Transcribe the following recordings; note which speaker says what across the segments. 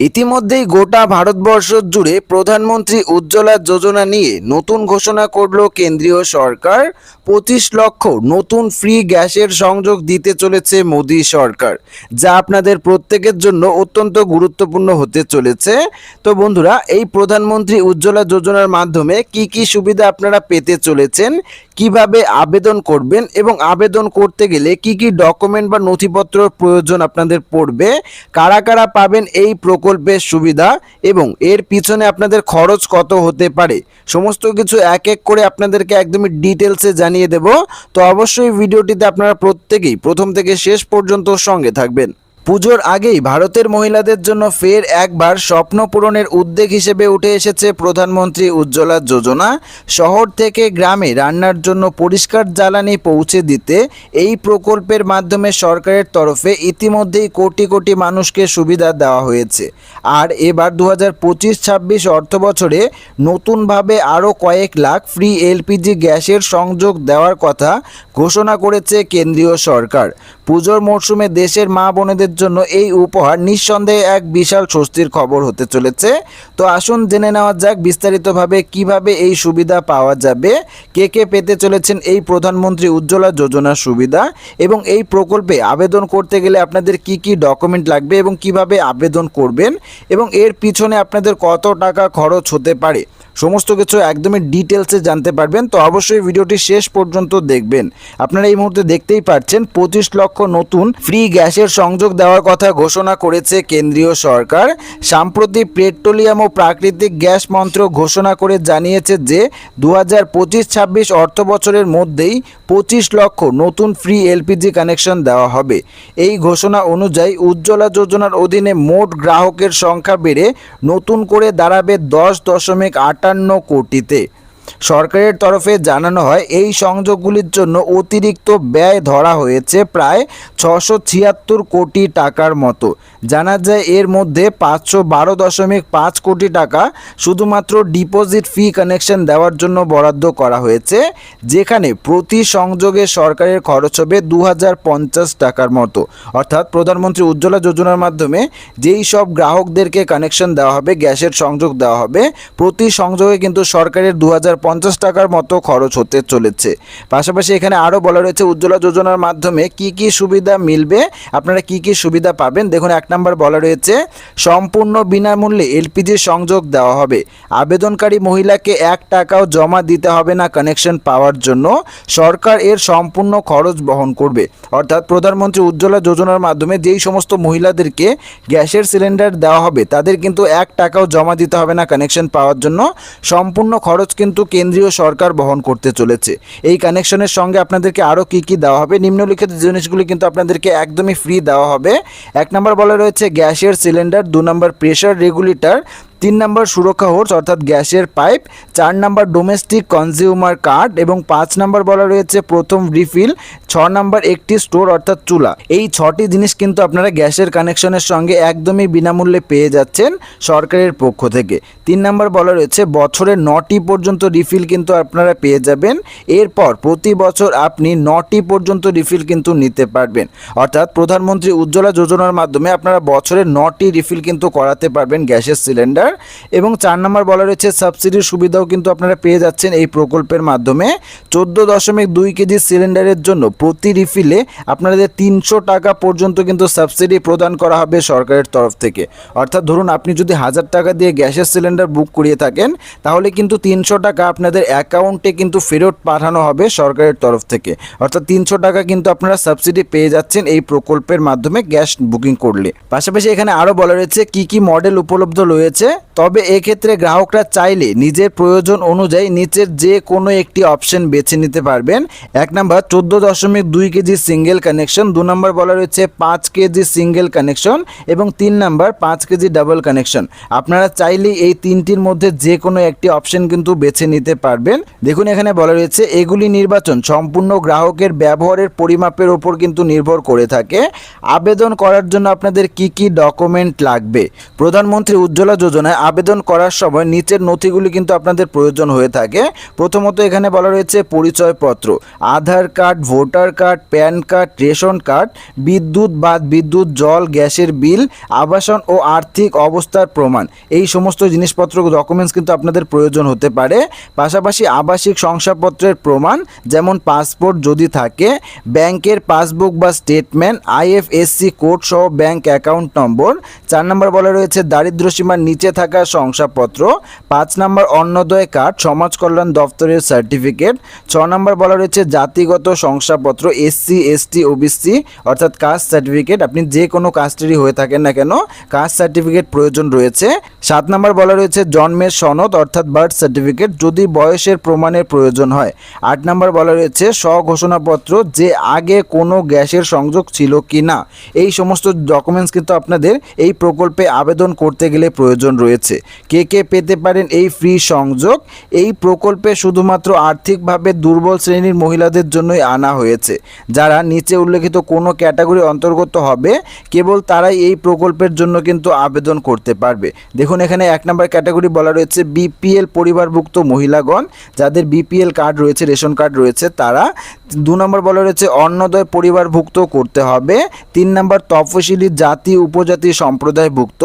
Speaker 1: ইতিমধ্যেই গোটা ভারতবর্ষ জুড়ে প্রধানমন্ত্রী উজ্জ্বলা যোজনা নিয়ে নতুন ঘোষণা করল কেন্দ্রীয় সরকার। পঁচিশ লক্ষ নতুন ফ্রি গ্যাসের সংযোগ দিতে চলেছে মোদী সরকার, যা আপনাদের প্রত্যেকের জন্য অত্যন্ত গুরুত্বপূর্ণ হতে চলেছে। তো বন্ধুরা, এই প্রধানমন্ত্রী উজ্জ্বলা যোজনার মাধ্যমে কি কি সুবিধা আপনারা পেতে চলেছেন, কীভাবে আবেদন করবেন এবং আবেদন করতে গেলে কি কি ডকুমেন্ট বা নথিপত্র প্রয়োজন আপনাদের পড়বে, কারা কারা পাবেন এই প্রকল্পের সুবিধা এবং এর পিছনে আপনাদের খরচ কত হতে পারে? সমস্ত কিছু এক এক করে আপনাদেরকে একদমই ডিটেলসে জানিয়ে দেব। তো অবশ্যই ভিডিওটিতে আপনারা প্রত্যেকেই প্রথম থেকে শেষ পর্যন্ত সঙ্গে থাকবেন। পুজোর আগেই ভারতের মহিলাদের জন্য ফের একবার স্বপ্ন পূরণের উদ্যোগ হিসেবে উঠে এসেছে প্রধানমন্ত্রী উজ্জ্বলা যোজনা। শহর থেকে গ্রামে রান্নার জন্য পরিষ্কার জ্বালানি পৌঁছে দিতে এই প্রকল্পের মাধ্যমে সরকারের তরফে ইতিমধ্যেই কোটি কোটি মানুষকে সুবিধা দেওয়া হয়েছে। আর এবার দু হাজার পঁচিশ ছাব্বিশ অর্থ বছরে নতুনভাবে আরও কয়েক লাখ ফ্রি এলপিজি গ্যাসের সংযোগ দেওয়ার কথা ঘোষণা করেছে কেন্দ্রীয় সরকার। পুজোর মরশুমে দেশের মা বোনেদের জন্য এই উপহার নিঃসন্দেহে এক বিশাল স্বস্তির খবর হতে চলেছে। তো আসুন জেনে নেওয়া যাক বিস্তারিতভাবে কীভাবে এই সুবিধা পাওয়া যাবে। কে কে পেতে চলেছেন এই প্রধানমন্ত্রী উজ্জ্বলা যোজনার সুবিধা? এবং এই প্রকল্পে আবেদন করতে গেলে আপনাদের কি কি ডকুমেন্ট লাগবে এবং কীভাবে আবেদন করবেন? এবং এর পিছনে আপনাদের কত টাকা খরচ হতে পারে? সমস্ত কিছু একদমই ডিটেলসে জানতে পারবেন। তো অবশ্যই ভিডিওটি শেষ পর্যন্ত দেখবেন। আপনারা এই মুহূর্তে দেখতেই পাচ্ছেন, পঁচিশ লক্ষ নতুন ফ্রি গ্যাসের সংযোগ দেওয়ার কথা ঘোষণা করেছে কেন্দ্রীয় সরকার। সাম্প্রতি পেট্রোলিয়াম ও প্রাকৃতিক গ্যাস মন্ত্রক ঘোষণা করে জানিয়েছে যে দু হাজার পঁচিশ ছাব্বিশ অর্থ বছরের মধ্যেই পঁচিশ লক্ষ নতুন ফ্রি এলপিজি কানেকশন দেওয়া হবে। এই ঘোষণা অনুযায়ী উজ্জ্বলা যোজনার অধীনে মোট গ্রাহকের সংখ্যা বেড়ে নতুন করে দাঁড়াবে দশ দশমিক আটান্ন কোটিতে। সরকারের তরফে জানানো হয়, এই সংযোগগুলির জন্য অতিরিক্ত ব্যয় ধরা হয়েছে প্রায় ছশো ছিয়াত্তর কোটি টাকার মতো। জানা যায়, এর মধ্যে পাঁচশো বারো দশমিক পাঁচ কোটি টাকা শুধুমাত্র ডিপোজিট ফি কানেকশন দেওয়ার জন্য বরাদ্দ করা হয়েছে, যেখানে প্রতি সংযোগে সরকারের খরচ হবে দু হাজার পঞ্চাশ টাকার মতো। অর্থাৎ প্রধানমন্ত্রী উজ্জ্বলা যোজনার মাধ্যমে যেই সব গ্রাহকদেরকে কানেকশন দেওয়া হবে, গ্যাসের সংযোগ দেওয়া হবে, প্রতি সংযোগে কিন্তু সরকারের দু হাজার পঞ্চাশ টাকার মতো খরচ হতে চলেছে। পাশাপাশি এখানে আরও বলা রয়েছে, উজ্জ্বলা যোজনার মাধ্যমে কি কি সুবিধা মিলবে? আপনারা কি কি সুবিধা পাবেন? দেখুন, এক নম্বর বলা রয়েছে, সম্পূর্ণ বিনামূল্যে এলপিজি সংযোগ দেওয়া হবে। আবেদনকারী মহিলাকে এক টাকাও জমা দিতে হবে না কানেকশন পাওয়ার জন্য। সরকার এর সম্পূর্ণ খরচ বহন করবে। অর্থাৎ প্রধানমন্ত্রী উজ্জ্বলা যোজনার মাধ্যমে যেই সমস্ত মহিলাদেরকে গ্যাসের সিলিন্ডার দেওয়া হবে, তাদের কিন্তু এক টাকাও জমা দিতে হবে না কানেকশন পাওয়ার জন্য। সম্পূর্ণ খরচ কিন্তু কেন্দ্রীয় সরকার বহন করতে চলেছে। এই কানেকশনের সঙ্গে আপনাদেরকে আরও কি কি দেওয়া হবে? নিম্নলিখিত জিনিসগুলি কিন্তু আপনাদেরকে একদমই ফ্রি দেওয়া হবে। এক নম্বর বলা রয়েছে গ্যাসের সিলিন্ডার দু নম্বর প্রেশার রেগুলেটর তিন নম্বর সুরক্ষা হোর্স, অর্থাৎ গ্যাসের পাইপ, চার নম্বর ডোমেস্টিক কনজিউমার কার্ড এবং পাঁচ নম্বর বলা রয়েছে প্রথম রিফিল, ছ নম্বর একটি স্টোর, অর্থাৎ চুলা। এই ছটি জিনিস কিন্তু আপনারা গ্যাসের কানেকশনের সঙ্গে একদমই বিনামূল্যে পেয়ে যাচ্ছেন সরকারের পক্ষ থেকে। তিন নম্বর বলা রয়েছে, বছরে নটি পর্যন্ত রিফিল কিন্তু আপনারা পেয়ে যাবেন। এরপর প্রতি বছর আপনি নটি পর্যন্ত রিফিল কিন্তু নিতে পারবেন। অর্থাৎ প্রধানমন্ত্রী উজ্জ্বলা যোজনার মাধ্যমে আপনারা বছরে নটি রিফিল কিন্তু করাতে পারবেন গ্যাসের সিলিন্ডার। এবং চার নম্বর বলা রয়েছে সাবসিডির সুবিধাও কিন্তু আপনারা পেয়ে যাচ্ছেন এই প্রকল্পের মাধ্যমে। চোদ্দ দশমিক দুই কেজি সিলিন্ডারের জন্য প্রতি রিফিলে আপনাদের তিনশো টাকা পর্যন্ত কিন্তু সাবসিডি প্রদান করা হবে সরকারের তরফ থেকে। অর্থাৎ ধরুন, আপনি যদি হাজার টাকা দিয়ে গ্যাসের সিলিন্ডার বুক করিয়ে থাকেন, তাহলে কিন্তু তিনশো টাকা আপনাদের অ্যাকাউন্টে কিন্তু ফেরত পাঠানো হবে সরকারের তরফ থেকে। অর্থাৎ তিনশো টাকা কিন্তু আপনারা সাবসিডি পেয়ে যাচ্ছেন এই প্রকল্পের মাধ্যমে গ্যাস বুকিং করলে। পাশাপাশি এখানে আরও বলা রয়েছে, কি কি মডেল উপলব্ধ রয়েছে? তবে এক্ষেত্রে গ্রাহকরা চাইলে নিজের প্রয়োজন অনুযায়ী নিচের যে কোনো একটি অপশন বেছে নিতে পারবেন। এক নম্বর, চোদ্দ দশমিক দুই কেজি সিঙ্গেল কানেকশন। দু নম্বর বলা রয়েছে পাঁচ কেজি সিঙ্গেল কানেকশন এবং তিন নম্বর পাঁচ কেজি ডাবল কানেকশন। আপনারা চাইলেই এই তিনটির মধ্যে যে কোনো একটি অপশন কিন্তু বেছে নিতে পারবেন। দেখুন, এখানে বলা রয়েছে, এগুলি নির্বাচন সম্পূর্ণ গ্রাহকের ব্যবহারের পরিমাপের ওপর কিন্তু নির্ভর করে থাকে। আবেদন করার জন্য আপনাদের কি কি ডকুমেন্ট লাগবে? প্রধানমন্ত্রী উজ্জ্বলা যোজনা যোজনায় আবেদন করার সময় নিচের নথিগুলি কিন্তু আপনাদের প্রয়োজন হয়ে থাকে। প্রথমত এখানে বলা রয়েছে পরিচয়পত্র, Aadhaar card, voter card, PAN card, ration card, বিদ্যুৎ বা বিদ্যুৎ, জল, গ্যাসের বিল, আবাসন ও আর্থিক অবস্থার প্রমাণ। এই সমস্ত জিনিসপত্র ডকুমেন্টস কিন্তু আপনাদের প্রয়োজন হতে পারে। পাশাপাশি আবাসিক শংসাপত্রের প্রমাণ, যেমন পাসপোর্ট যদি থাকে, ব্যাংকের পাসবুক বা স্টেটমেন্ট, আইএফএসসি কোড সহ ব্যাংক অ্যাকাউন্ট নম্বর। চার নম্বর বলা রয়েছে দারিদ্র্য সীমার নিচে থাকা শংসাপত্র, পাঁচ নম্বর অন্নদয় কার্ড, সমাজ কল্যাণ দপ্তরের সার্টিফিকেট, ছ নম্বর বলা রয়েছে জাতিগত শংসাপত্র, এসসি, এসটি, ওবিসি, অর্থাৎ কাস্ট সার্টিফিকেট। আপনি যে কোনো কাস্টেরই হয়ে থাকেন না কেন, কাস্ট সার্টিফিকেট প্রয়োজন রয়েছে। সাত নম্বর বলা রয়েছে জন্মের সনদ, অর্থাৎ বার্থ সার্টিফিকেট, যদি বয়সের প্রমাণের প্রয়োজন হয়। আট নম্বর বলা রয়েছে স্বঘোষণাপত্র, যে আগে কোনো গ্যাসের সংযোগ ছিল কি না এই সমস্ত ডকুমেন্টস কিন্তু আপনাদের এই প্রকল্পে আবেদন করতে গেলে প্রয়োজন রয়েছে। কে কে পেতে পারেন এই ফ্রি সংযোগ? এই প্রকল্পে শুধুমাত্র আর্থিকভাবে দুর্বল শ্রেণির মহিলাদের জন্যই আনা হয়েছে। যারা নিচে উল্লেখিত কোনো ক্যাটাগরি অন্তর্গত হবে, কেবল তারাই এই প্রকল্পের জন্য কিন্তু আবেদন করতে পারবে। দেখুন, এখানে এক নম্বর ক্যাটাগরি বলা রয়েছে বিপিএল পরিবারভুক্ত মহিলাগণ। যাদের বিপিএল কার্ড রয়েছে, রেশন কার্ড রয়েছে, তারা দু নম্বর বলা রয়েছে অন্নদয় পরিবারভুক্ত করতে হবে। তিন নম্বর তফসিলি জাতি উপজাতি সম্প্রদায়ভুক্ত।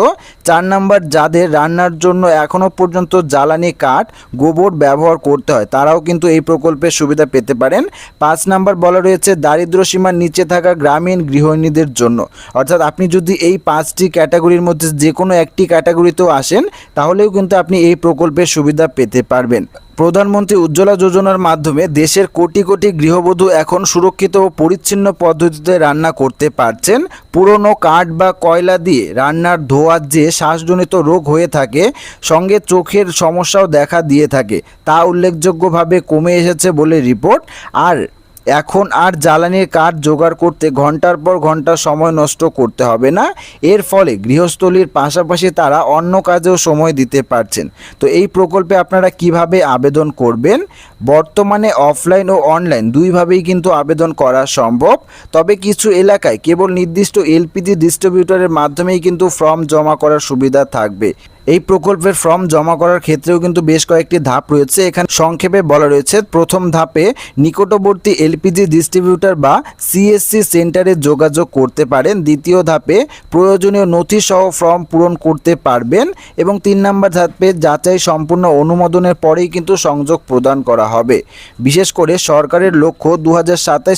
Speaker 1: চার নম্বর যাদের রান্নার জন্য এখনও পর্যন্ত জ্বালানি কাঠ, গোবর ব্যবহার করতে হয়। তারাও কিন্তু এই প্রকল্পের সুবিধা পেতে পারেন। পাঁচ নাম্বার বলা রয়েছে, দারিদ্র সীমার নিচে থাকা গ্রামীণ গৃহিণীদের জন্য। অর্থাৎ আপনি যদি এই পাঁচটি ক্যাটাগরির মধ্যে যে কোনো একটি ক্যাটাগরিতেও আসেন, তাহলেও কিন্তু আপনি এই প্রকল্পের সুবিধা পেতে পারবেন। প্রধানমন্ত্রী উজ্জ্বলা যোজনার মাধ্যমে দেশের কোটি কোটি গৃহবধূ এখন সুরক্ষিত ও পরিচ্ছন্ন পদ্ধতিতে রান্না করতে পারছেন। পুরনো কাঠ বা কয়লা দিয়ে রান্নার ধোয়ার যে শ্বাসজনিত রোগ হয়ে থাকে, সঙ্গে চোখের সমস্যাও দেখা দিয়ে থাকে। তা উল্লেখযোগ্যভাবে কমে এসেছে বলে রিপোর্ট। আর এখন আর জ্বালানির কাঠ জোগাড় করতে ঘণ্টার পর ঘণ্টা সময় নষ্ট করতে হবে না। এর ফলে গৃহস্থলীর পাশাপাশি তারা অন্য কাজেও সময় দিতে পারছেন। তো এই প্রকল্পে আপনারা কীভাবে আবেদন করবেন? বর্তমানে অফলাইন ও অনলাইন দুইভাবেই কিন্তু আবেদন করা সম্ভব। তবে কিছু এলাকায় কেবল নির্দিষ্ট এলপিজি ডিস্ট্রিবিউটরের মাধ্যমেই কিন্তু ফর্ম জমা করার সুবিধা থাকবে। এই প্রকল্পের ফর্ম জমা করার ক্ষেত্রেও কিন্তু বেশ কয়েকটি ধাপ রয়েছে। এখানে সংক্ষেপে বলা রয়েছে, প্রথম ধাপে নিকটবর্তী এলপিজি ডিস্ট্রিবিউটর বা সিএসসি সেন্টারে যোগাযোগ করতে পারেন। দ্বিতীয় ধাপে প্রয়োজনীয় নথি সহ ফর্ম পূরণ করতে পারবেন এবং তিন নম্বর ধাপে যাচাই সম্পূর্ণ অনুমোদনের পরেই কিন্তু সংযোগ প্রদান করা হবে। বিশেষ করে সরকারের লক্ষ্য দু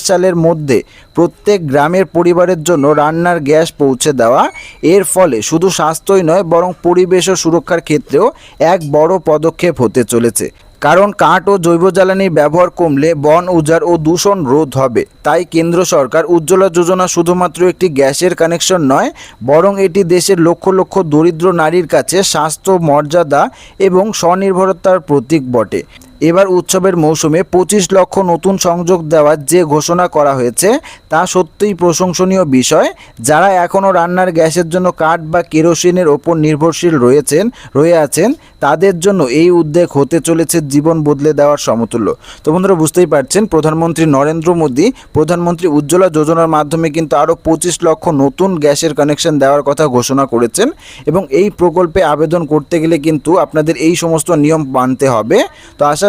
Speaker 1: সালের মধ্যে প্রত্যেক গ্রামের পরিবারের জন্য রান্নার গ্যাস পৌঁছে দেওয়া। এর ফলে শুধু স্বাস্থ্যই নয়, বরং পরিবেশ ও সুরক্ষার ক্ষেত্রেও এক বড় পদক্ষেপ হতে চলেছে। কারণ কাঠ ও জৈব জ্বালানি ব্যবহার কমলে বন, উজাড় ও দূষণ রোধ হবে। তাই কেন্দ্র সরকার উজ্জ্বলা যোজনা শুধুমাত্র একটি গ্যাসের কানেকশন নয়, বরং এটি দেশের লক্ষ লক্ষ দরিদ্র নারীর কাছে স্বাস্থ্য মর্যাদা এবং স্বনির্ভরতার প্রতীক বটে। এবার উৎসবের মৌসুমে পঁচিশ লক্ষ নতুন সংযোগ দেওয়ার যে ঘোষণা করা হয়েছে, তা সত্যিই প্রশংসনীয় বিষয়। যারা এখনও রান্নার গ্যাসের জন্য কাঠ বা কেরোসিনের ওপর নির্ভরশীল রয়েছেন, রয়ে আছেন, তাদের জন্য এই উদ্যোগ হতে চলেছে জীবন বদলে দেওয়ার সমতুল্য। তো বন্ধুরা, বুঝতেই পারছেন, প্রধানমন্ত্রী নরেন্দ্র মোদী, প্রধানমন্ত্রী উজ্জ্বলা যোজনার মাধ্যমে কিন্তু আরও পঁচিশ লক্ষ নতুন গ্যাসের কানেকশন দেওয়ার কথা ঘোষণা করেছেন এবং এই প্রকল্পে আবেদন করতে গেলে কিন্তু আপনাদের এই সমস্ত নিয়ম মানতে হবে। তো আশা